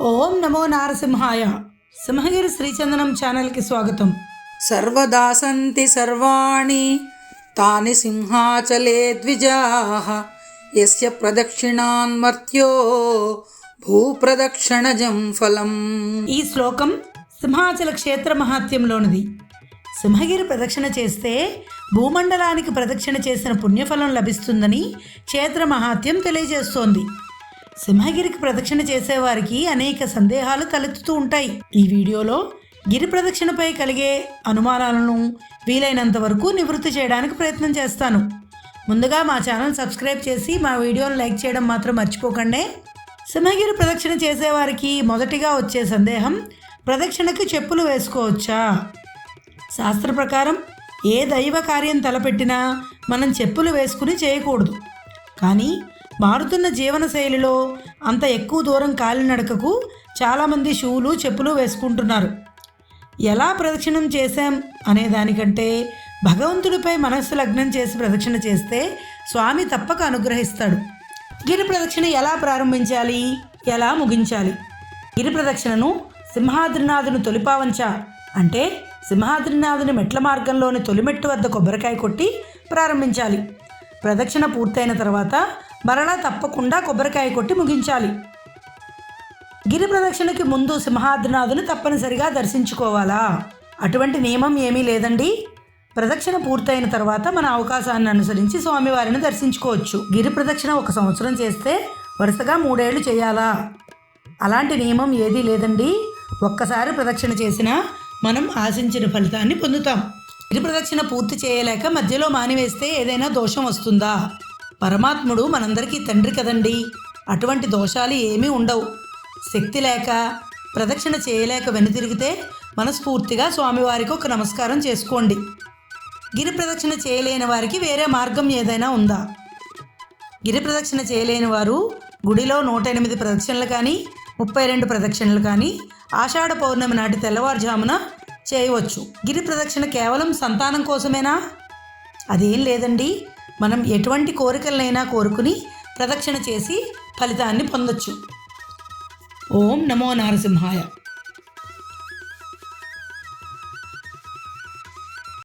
ఓం నమో నారసింహాయ. సింహగిరి శ్రీచందనం ఛానల్కి స్వాగతం. సర్వదా సంతి సర్వాణి తాని సింహాచలే ద్విజాః. యస్య ప్రదక్షిణాన్మర్త్యో భూప్రదక్షిణజం ఫలం. ఈ శ్లోకం సింహాచల క్షేత్ర మహాత్యంలోనిది సింహగిరి ప్రదక్షిణ చేస్తే భూమండలానికి ప్రదక్షిణ చేసిన పుణ్యఫలం లభిస్తుందని క్షేత్ర మహాత్యం తెలియజేస్తోంది. సింహగిరికి ప్రదక్షిణ చేసేవారికి అనేక సందేహాలు తలెత్తుతూ ఉంటాయి. ఈ వీడియోలో గిరి ప్రదక్షిణపై కలిగే అనుమానాలను వీలైనంత వరకు నివృత్తి చేయడానికి ప్రయత్నం చేస్తాను. ముందుగా మా ఛానల్ సబ్స్క్రైబ్ చేసి మా వీడియోను లైక్ చేయడం మాత్రం మర్చిపోకండి. సింహగిరి ప్రదక్షిణ చేసేవారికి మొదటిగా వచ్చే సందేహం ప్రదక్షిణకి చెప్పులు వేసుకోవచ్చా? శాస్త్ర ప్రకారం ఏ దైవ కార్యం తలపెట్టినా మనం చెప్పులు వేసుకుని చేయకూడదు. కానీ మారుతున్న జీవన శైలిలో అంత ఎక్కువ దూరం కాలినడకకు చాలామంది షూలు చెప్పులు వేసుకుంటున్నారు. ఎలా ప్రదక్షిణం చేశాం అనే దానికంటే భగవంతుడిపై మనస్సు లగ్నం చేసి ప్రదక్షిణ చేస్తే స్వామి తప్పక అనుగ్రహిస్తాడు. గిరి ప్రదక్షిణ ఎలా ప్రారంభించాలి? ఎలా ముగించాలి? గిరి ప్రదక్షిణను సింహాద్రినాథుని తొలిపావంచ అంటే సింహాద్రినాథుని మెట్ల మార్గంలోని తొలిమెట్టు వద్ద కొబ్బరికాయ కొట్టి ప్రారంభించాలి. ప్రదక్షిణ పూర్తయిన తర్వాత మరలా తప్పకుండా కొబ్బరికాయ కొట్టి ముగించాలి. గిరి ప్రదక్షిణకి ముందు సింహాద్రినాథుని తప్పనిసరిగా దర్శించుకోవాలా? అటువంటి నియమం ఏమీ లేదండి. ప్రదక్షిణ పూర్తయిన తర్వాత మన అవకాశాన్ని అనుసరించి స్వామివారిని దర్శించుకోవచ్చు. గిరి ప్రదక్షిణ ఒక సంవత్సరం చేస్తే వరుసగా మూడేళ్ళు చేయాలా? అలాంటి నియమం ఏదీ లేదండి. ఒక్కసారి ప్రదక్షిణ చేసినా మనం ఆశించిన ఫలితాన్ని పొందుతాం. గిరి ప్రదక్షిణ పూర్తి చేయలేక మధ్యలో మానివేస్తే ఏదైనా దోషం వస్తుందా? పరమాత్ముడు మనందరికీ తండ్రి కదండి. అటువంటి దోషాలు ఏమీ ఉండవు. శక్తి లేక ప్రదక్షిణ చేయలేక వెనుతిరిగితే మనస్ఫూర్తిగా స్వామివారికి ఒక నమస్కారం చేసుకోండి. గిరి ప్రదక్షిణ చేయలేని వారికి వేరే మార్గం ఏదైనా ఉందా? గిరి ప్రదక్షిణ చేయలేని వారు గుడిలో నూట ఎనిమిది ప్రదక్షిణలు కానీ ముప్పై రెండు ప్రదక్షిణలు కానీ ఆషాఢ పౌర్ణమి నాటి తెల్లవారుజామున చేయవచ్చు. గిరి ప్రదక్షిణ కేవలం సంతానం కోసమేనా? అదేం లేదండి. మనం ఎటువంటి కోరికలనైనా కోరుకుని ప్రదక్షిణ చేసి ఫలితాన్ని పొందొచ్చు. ఓం నమో నారసింహాయ.